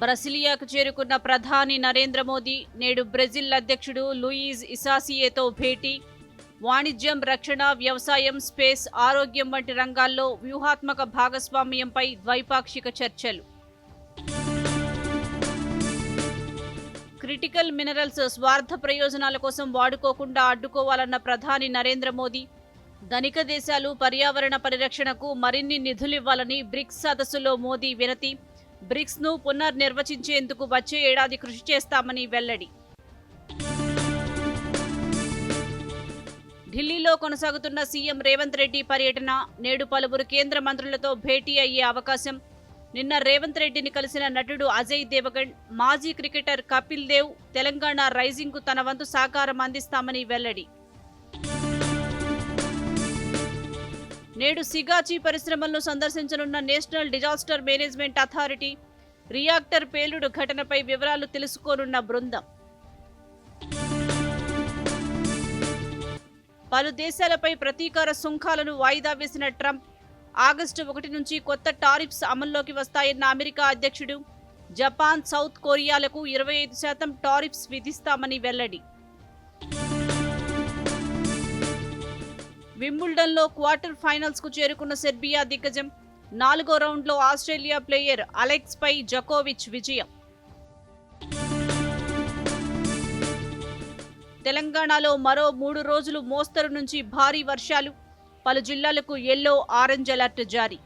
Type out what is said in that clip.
బ్రసిలియాకు చేరుకున్న ప్రధాని నరేంద్ర మోదీ నేడు బ్రెజిల్ అధ్యక్షుడు లూయిజ్ ఇసాసియేతో భేటీ. వాణిజ్యం రక్షణ వ్యవసాయం స్పేస్ ఆరోగ్యం వంటి రంగాల్లో వ్యూహాత్మక భాగస్వామ్యంపై ద్వైపాక్షిక చర్చలు. క్రిటికల్ మినరల్స్ స్వార్థ ప్రయోజనాల కోసం వాడుకోకుండా అడ్డుకోవాలన్న ప్రధాని నరేంద్ర మోదీ ధనిక దేశాలు పర్యావరణ పరిరక్షణకు మరిన్ని నిధులివ్వాలని బ్రిక్స్ సదస్సులో మోదీ వినతి. బ్రిక్స్ను పునర్నిర్వచించేందుకు వచ్చే ఏడాది కృషి చేస్తామని వెల్లడి. ఢిల్లీలో కొనసాగుతున్న సీఎం రేవంత్ రెడ్డి పర్యటన నేడు పలువురు కేంద్ర మంత్రులతో భేటీ అయ్యే అవకాశం. నిన్న రేవంత్ రెడ్డిని కలిసిన నటుడు అజయ్ దేవగణ్ మాజీ క్రికెటర్ కపిల్ దేవ్ తెలంగాణ రైజింగ్కు తన వంతు సహకారం అందిస్తామని వెల్లడి. నేడు సిగాచి పరిశ్రమలను సందర్శించనున్న national disaster management authority reactor పేలుడు ఘటనపై వివరాలు తెలుసుకోనున్న బృందం. పలు దేశాలపై ప్రతీకార సుంకాలను వాయిదా వేసిన ట్రంప్ ఆగస్టు ఒకటి నుంచి కొత్త టారిఫ్స్ అమల్లోకి వస్తాయన్న అమెరికా అధ్యక్షుడు జపాన్ సౌత్ కొరియాలకు ఇరవై ఐదు శాతం టారిఫ్స్ విధిస్తామని వెల్లడి. వింబుల్డన్లో క్వార్టర్ ఫైనల్స్కు చేరుకున్న సెర్బియా దిగ్గజం. నాలుగో రౌండ్లో ఆస్ట్రేలియా ప్లేయర్ అలెక్స్ పై జకోవిచ్ విజయం. తెలంగాణలో మరో మూడు రోజులు మోస్తరు నుంచి భారీ వర్షాలు. పలు జిల్లాలకు ఎల్లో ఆరెంజ్ అలర్ట్ జారీ.